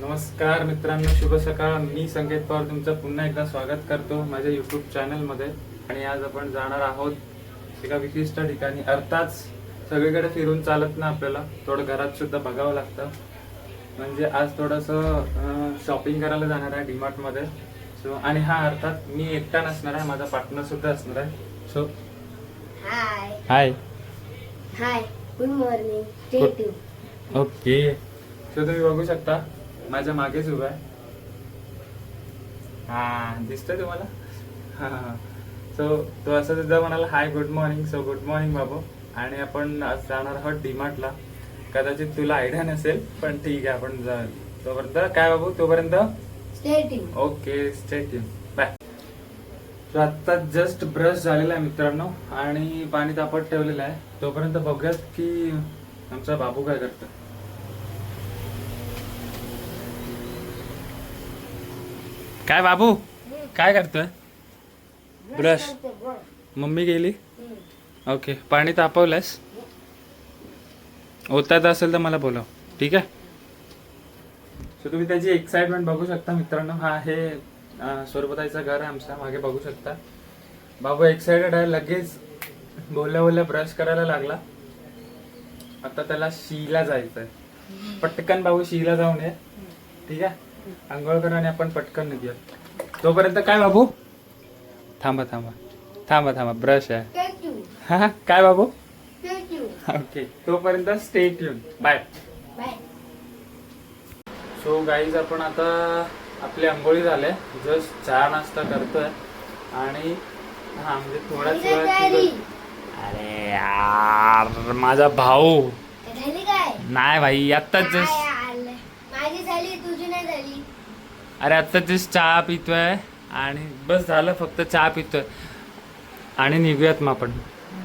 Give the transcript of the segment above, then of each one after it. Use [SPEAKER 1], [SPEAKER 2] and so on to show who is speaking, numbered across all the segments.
[SPEAKER 1] नमस्कार मित्रांनो शुभ सकाळ. मी संकेत पवार तुमचं पुन्हा एकदा स्वागत करतो माझ्या युट्यूब चॅनलमध्ये आणि आज आपण जाणार आहोत एका विशिष्ट ठिकाणी. अर्थात सगळीकडे फिरून चालत ना आपल्याला. थोडं घरात सुद्धा बघावं लागतं. म्हणजे आज थोडंसं शॉपिंग करायला जाणार आहे डीमार्टमध्ये. सो आणि हा अर्थात मी एकटा नसणार आहे माझा पार्टनर सुद्धा असणार आहे. So
[SPEAKER 2] hi
[SPEAKER 1] hi
[SPEAKER 2] hi good morning.
[SPEAKER 1] Okay so तुम्ही बघू शकता माझ्या मागेच उभा आहे. हा दिसतंय तुम्हाला? हा सो तो असं सुद्धा म्हणाला hi good morning so good morning बाबू. आणि आपण आज जाणार आहोत डीमार्टला कदाचित तुला आयडिया नसेल पण ठीक आहे आपण जा तोपर्यंत काय बाबू? तोपर्यंत?
[SPEAKER 2] स्टेटिंग
[SPEAKER 1] ओके स्टेट बाय तर आत्ता जस्ट ब्रश झालेला आहे मित्रांनो आणि पाणी तापत ठेवलेलं आहे. तोपर्यंत बघूयात की आमचा बाबू काय करतो काय बाबू? काय करतोय? ब्रश मम्मी गेली? ओके पाणी तापवलंस ओतात असेल तर मला बोलव. ठीक आहे? सो तुम्ही त्याची एक्साइटमेंट बघू शकता मित्रांनो. हा हे स्वरूपताईचं घर आहे आमच्या मागे बघू शकता. बाबू एक्साइटेड आहे. लगेच बोलल्या बोलल्या ब्रश करायला लागला. आता त्याला शीला जायचंय. पटकन बाबू शीला जाऊन ये. ठीक आहे? आंघोळ कर आणि आपण पटकन निघूया. तोपर्यंत काय बाबू? थांबा थांबा. थांबा थांबा. ब्रश आहे. हा काय बाबू? ओके तोपर्यंत स्टेट येऊन बाय सो गाईज आपण आता आपली आंघोळी झाल्या जस्ट चहा नाश्ता करतोय. आणि हा म्हणजे थोड्याच वेळात. अरे यार माझा भाऊ. नाही भाई आत्ताच
[SPEAKER 2] काय
[SPEAKER 1] जस्ट
[SPEAKER 2] आलं? माझी झाली तुझी नाही झाली
[SPEAKER 1] अरे आत्ताच जस्ट चहा पितोय आणि बस झालं फक्त चहा पितोय. आणि निघूयात मग आपण.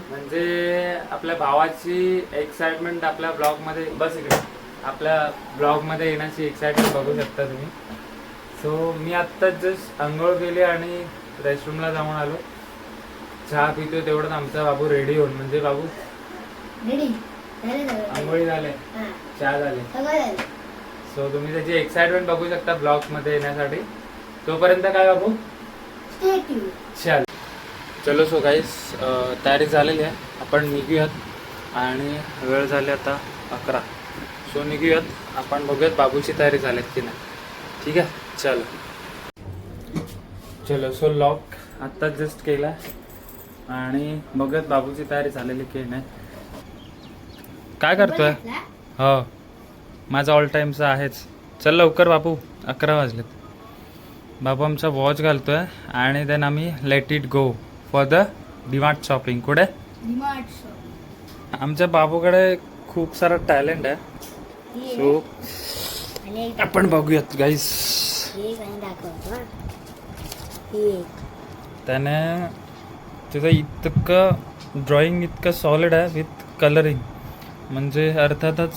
[SPEAKER 1] म्हणजे आपल्या भावाची एक्साइटमेंट आपल्या ब्लॉगमध्ये बस इकडे. आपल्या ब्लॉगमध्ये येण्याची एक्साइटमेंट बघू शकता तुम्ही. सो मी आत्ताच जस्ट आंघोळ केली आणि रेस्टरूमला जाऊन आलो. चहा पितोय तेवढंच आमचा बाबू रेडी होऊन. म्हणजे बाबू आंघोळी झाले चहा झालं. सो तुम्ही त्याची एक्साइटमेंट बघू शकता ब्लॉगमध्ये येण्यासाठी. तोपर्यंत काय बाबू? चल. चलो सो गाईस तयारी झालेली आहे. आपण निघूयात आणि वेळ झाली आता अकरा. सो निघूयात. आपण बघूयात बाबूची तयारी झालीत की नाही. ठीक आहे? चल. चलो सो लॉक आत्ताच जस्ट केला आणि बघूयात बाबूची तयारी झालेली की नाही. काय करतोय? हो. माझा ऑल टाईमचा आहेच. चल लवकर बापू अकरा वाजलेत. बाबू आमचा वॉच घालतोय आणि देन आम्ही let it go for the DMart shopping कुठे? आमच्या बाबूकडे खूप सारा टॅलेंट आहे. सो आपण बघूयात गाईस त्याने तिथं इतकं ड्रॉइंग इतकं सॉलिड आहे विथ कलरिंग म्हणजे अर्थातच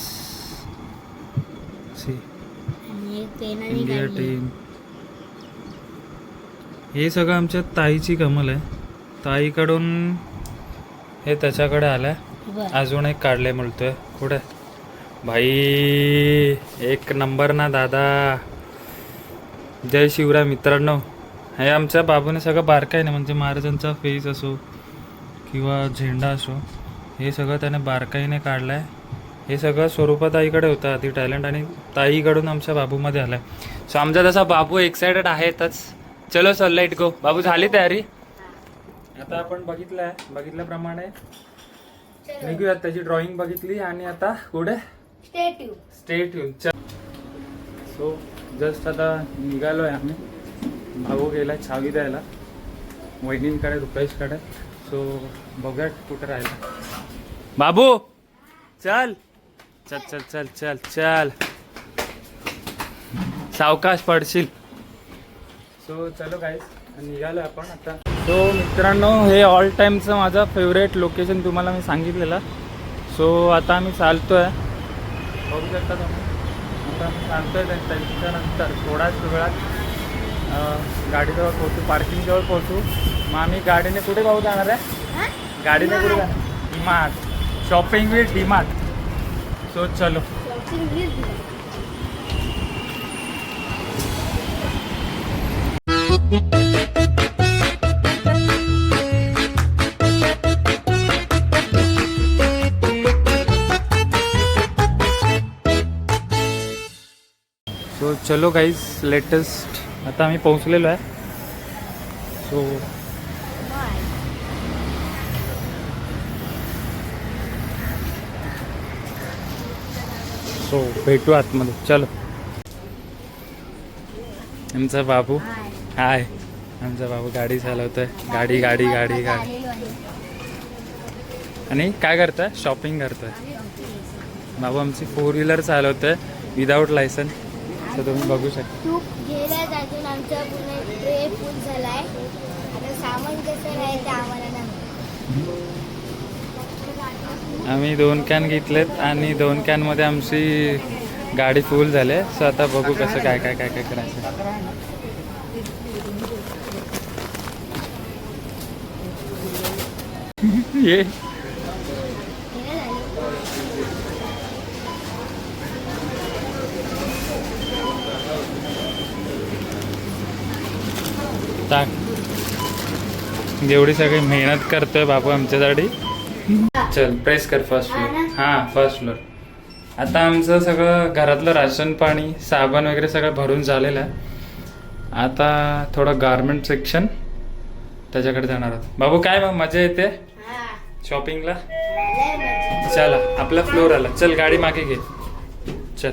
[SPEAKER 1] सी.
[SPEAKER 2] आणि एक पेनाने
[SPEAKER 1] इंडिया
[SPEAKER 2] काढली.
[SPEAKER 1] टीम. हे सगळं आमच्या ताईची कमल आहे. ताईकडून हे त्याच्याकडे आलंय.
[SPEAKER 2] बरं.
[SPEAKER 1] अजून एक काढले म्हणतोय कुठे? भाई एक नंबर ना दादा. जय शिवराय मित्रांनो. हे आमच्या बाबूने सगळं बारकाईने म्हणजे महाराजांचा फेस असो किंवा झेंडा असो हे सगळं त्याने बारकाईने काढलंय. हे सगळं स्वरूपात आईकडे होतं आधी. टॅलेंट आणि ताईकडून आमच्या बाबूमध्ये आलंय. सो आमचा तसा बाबू एक्सायटेड आहेतच. चलो सर लेट गो बाबू झाली तयारी? आता आपण बघितलंय. बघितल्याप्रमाणे
[SPEAKER 2] चलो.
[SPEAKER 1] निघूयात त्याची ड्रॉइंग बघितली आणि आता पुढे स्टेट येऊन सो जस्ट आता निघालोय आम्ही. भाऊ गेलाय छावी द्यायला. वहिनींकडे रुपेशकडे. सो बघूया कुठे राहिला बाबू चल. चल चल चल चल चल. सावकाश पडशील. सो चलो गाईस निघालो आपण आता. सो मित्रांनो हे ऑल टाईमचं माझं फेवरेट लोकेशन तुम्हाला मी सांगितलेलं. सो आता आम्ही चालतोय. बघू शकता तुम्ही. आता आम्ही चालतोय त्या- त्यांच्यानंतर थोड्याच वेळात अं, गाडीजवळ पोहोचू पार्किंगजवळ पोहोचू. मग आम्ही गाडीने कुठे पाहू जाणार आहे?
[SPEAKER 2] हा?
[SPEAKER 1] गाडीने कुठे जाणार? डिमार्ट. Shopping with DMart. तो चलो. सो चलो गाईज लेटेस्ट आता आम्ही पोहोचलेलो आहे. सो सो भेटू आतमध्ये. चलो. आमचा बाबू. हाय. आमचा बाबू गाडी चालवतोय. गाडी गाडी गाडी गाडी. आणि काय करतोय? शॉपिंग करतोय. बाबू आमची फोर व्हीलर चालवतोय विदाऊट लायसन तर तुम्ही बघू शकता.
[SPEAKER 2] आमचा पूर्ण ट्रे फुल झालाय. आता सामान कसं नाही ते आम्हाला
[SPEAKER 1] आम्ही दोन कॅन घेतलेत आणि दोन कॅनमध्ये आमची गाडी फुल झाली. सो आता बघू कसं काय काय काय काय करायचं. ये. टाक. सगळी मेहनत करतोय बापू आमच्यासाठी. चल प्रेस कर फर्स्ट फ्लोर हां फर्स्ट फ्लोर आता आमचं सगळं घरातलं राशन पाणी साबण वगैरे सगळं भरून झालेलं आहे. आता थोडं गारमेंट सेक्शन त्याच्याकडे जाणार आहोत. बाबू काय मग? मजा येते?
[SPEAKER 2] हा,
[SPEAKER 1] शॉपिंगला. चला आपला फ्लोर आला. चल गाडी मागे घे. चल.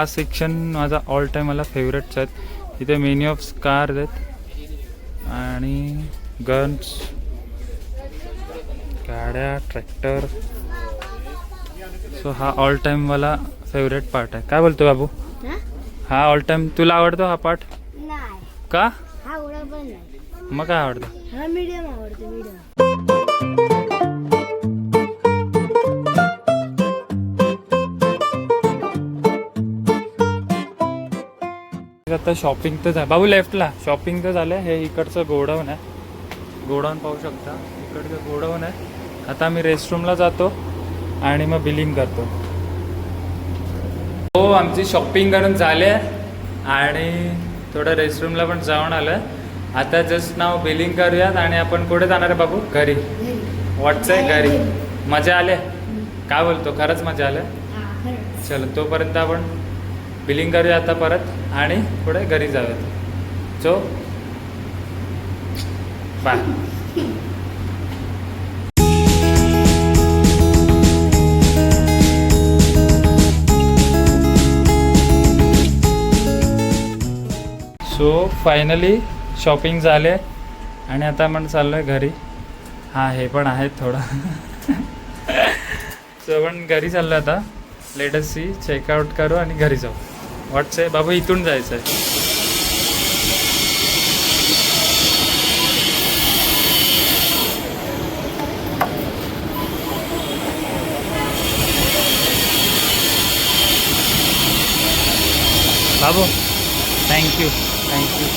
[SPEAKER 1] हा सेक्शन माझा ऑल टाईम मला फेवरेटच आहेत. इथे मेनी ऑफ स्कार आहेत. आणि गन्स गाड्या ट्रॅक्टर सो हा ऑल टाईम मला फेवरेट पार्ट आहे. काय बोलतो बाबू?
[SPEAKER 2] हा?
[SPEAKER 1] ऑल टाईम तुला आवडतो हा पार्ट का? मग काय आवडतं? आता शॉपिंग तर झालं बाबू लेफ्टला शॉपिंग तर झालं हे इकडचं गोडाऊन आहे. गोडाऊन पाहू शकता. इकडचं गोडाऊन आहे. आता मी रेस्टरूमला जातो आणि मग बिलिंग करतो. हो आमची शॉपिंग करून झाली आहे आणि थोडं रेस्टरूमला पण जाऊन आलं आता जस्ट नाव बिलिंग करूयात आणि आपण कुठे जाणार आहे बाबू? घरी. वाटचं आहे घरी? मजा आले? काय बोलतो? खरंच मजा आलं?
[SPEAKER 2] खरंच.
[SPEAKER 1] चलो तोपर्यंत आपण बिलिंग करूया आता परत आणि पुढे घरी जाऊयात so bye. So finally shopping झाले आणि आता आपण चाललो आहे घरी. हा हे पण आहे थोडं. सो आपण घरी चाललो आता. लेटेस्ट सी चेकआउट करू आणि घरी जाऊ. वाटच आहे बाबा इथून जायचं आहे बाबू थँक्यू थँक्यू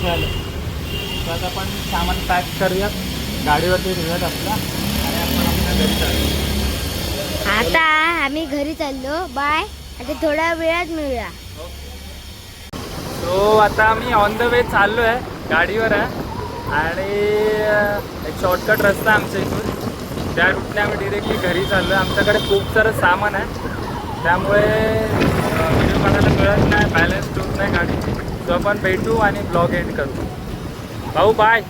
[SPEAKER 1] चालेल तर आपण सामान पॅक करूयात. गाडीवरती ठेवूयात आपला. आणि आपण आपल्या घरी जाऊया
[SPEAKER 2] आता आम्ही घरी चाललो. बाय आता थोड्या वेळात मिळूया.
[SPEAKER 1] सो आता आम्ही ऑन द वे चाललो आहे गाडीवर आहे. आणि एक शॉर्टकट रस्ता आहे आमच्या इथून. त्या रूटने आम्ही डिरेक्टली घरी चाललो आहे आमच्याकडे खूप सारं सामान आहे. त्यामुळे व्हिडिओ म्हणजे काढायला मिळत नाही बॅलन्स होत नाही गाडी सो आपण भेटू आणि ब्लॉग एंड करू. भाऊ बाय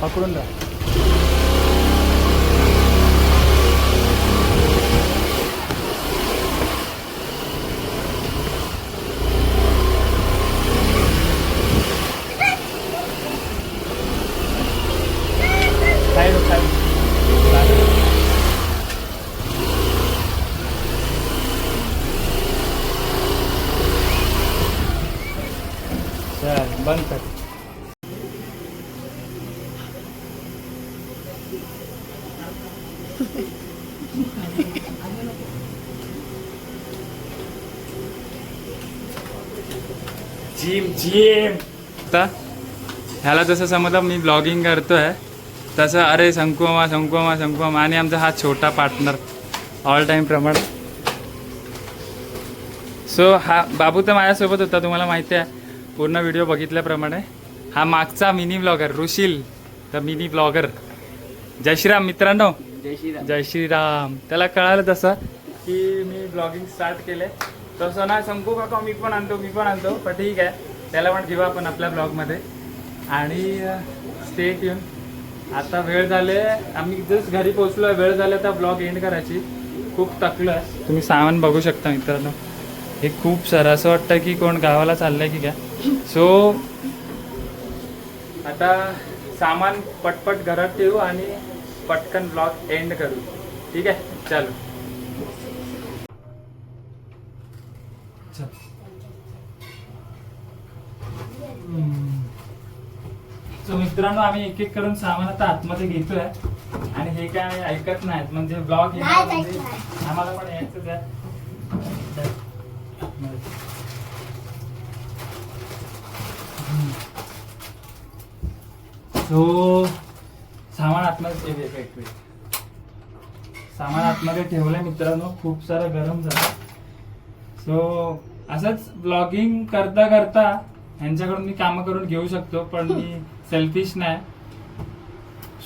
[SPEAKER 1] बघून राहा काय नको, काय नको. चालेल. चल बंद कर आता ह्याला जसं समजलं मी ब्लॉगिंग करतोय. तसं अरे शंकुमा शंकुमा शंकुमा आणि आमचा हा छोटा पार्टनर ऑल टाईम प्रमाणे. सो हा बाबू तर माझ्यासोबत होता तुम्हाला माहिती आहे. पूर्ण व्हिडिओ बघितल्याप्रमाणे. हा मागचा mini blogger Rushil the mini blogger जय श्रीराम मित्रांनो.
[SPEAKER 3] जय श्रीराम.
[SPEAKER 1] जय श्रीराम. त्याला कळालं तसं की मी ब्लॉगिंग स्टार्ट केले तसं ना शंकू काका मी पण आणतो मी पण आणतो पण ठीक आहे. त्याला पण घेऊ आपण आपल्या ब्लॉगमध्ये. आणि स्टेट येऊन आता वेळ झाले आम्ही जस्ट घरी पोहोचलो वेळ झाले आता ब्लॉग एंड करायची. खूप तकलं आहे तुम्ही सामान बघू शकता मित्रांनो. हे खूप सारं असं वाटतं की कोण गावाला चाललंय की काय. सो आता सामान पटपट घरात ठेवू आणि पटकन ब्लॉग एंड करू. ठीक आहे? चालू. सो मित्रांनो आम्ही एक एक करून सामान आता आतमध्ये घेतोय. आणि हे काय ऐकत नाहीत. म्हणजे ब्लॉग
[SPEAKER 2] ऐकणार.
[SPEAKER 1] आम्हाला पण यायचंच आहे. सो सामान आतमध्ये. सामान आतमध्ये ठेवलंय मित्रांनो. खूप सारं गरम झालं. सो असंच ब्लॉगिंग करता करता यांच्याकडून मी कामं करून घेऊ शकतो पण मी सेल्फिश नाही.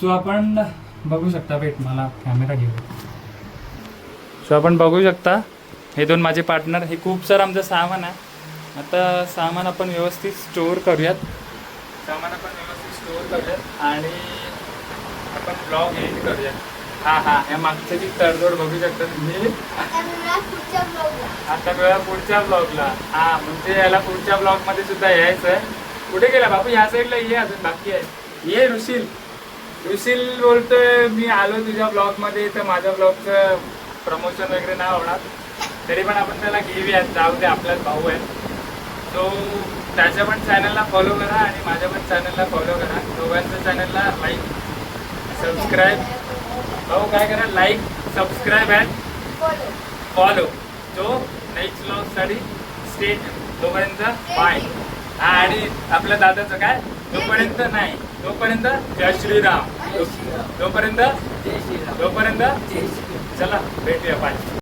[SPEAKER 1] सो आपण बघू शकता वेट मला कॅमेरा घेऊ सो आपण बघू शकता हे दोन माझे पार्टनर हे खूप सारं आमचं सामान आहे. आता सामान आपण व्यवस्थित स्टोअर करूयात. सामान आपण व्यवस्थित स्टोअर करूयात आणि आपण ब्लॉग एडिट करूयात. हा हा. या मागच्याची तडजोड बघू शकता तुम्ही.
[SPEAKER 2] आता मिळा पुढच्या ब्लॉगला
[SPEAKER 1] वेळा पुढच्या ब्लॉगला हा म्हणजे याला पुढच्या ब्लॉगमध्ये सुद्धा यायचं आहे कुठे गेला बापू? ह्या साईडला ये अजून. बाकी आहे. ये ऋषील. ऋषील बोलतोय मी आलो तुझ्या ब्लॉगमध्ये तर माझ्या ब्लॉगचं प्रमोशन वगैरे नाही होणार. तरी पण आपण त्याला घेऊयात. जाऊ दे आपलाच भाऊ आहे. तो त्याच्या पण चॅनलला फॉलो करा आणि माझ्या पण चॅनलला फॉलो करा. दोघांच्या चॅनलला लाईक सबस्क्राईब भाऊ काय करा like subscribe and
[SPEAKER 2] follow
[SPEAKER 1] follow जो नेक्स्ट ब्लॉगसाठी स्टेट तोपर्यंत बाय हा आणि आपल्या दादाचं काय? तोपर्यंत नाही. तोपर्यंत जय श्रीराम. तोपर्यंत
[SPEAKER 3] जय श्रीराम.
[SPEAKER 1] तोपर्यंत चला भेटूया बाय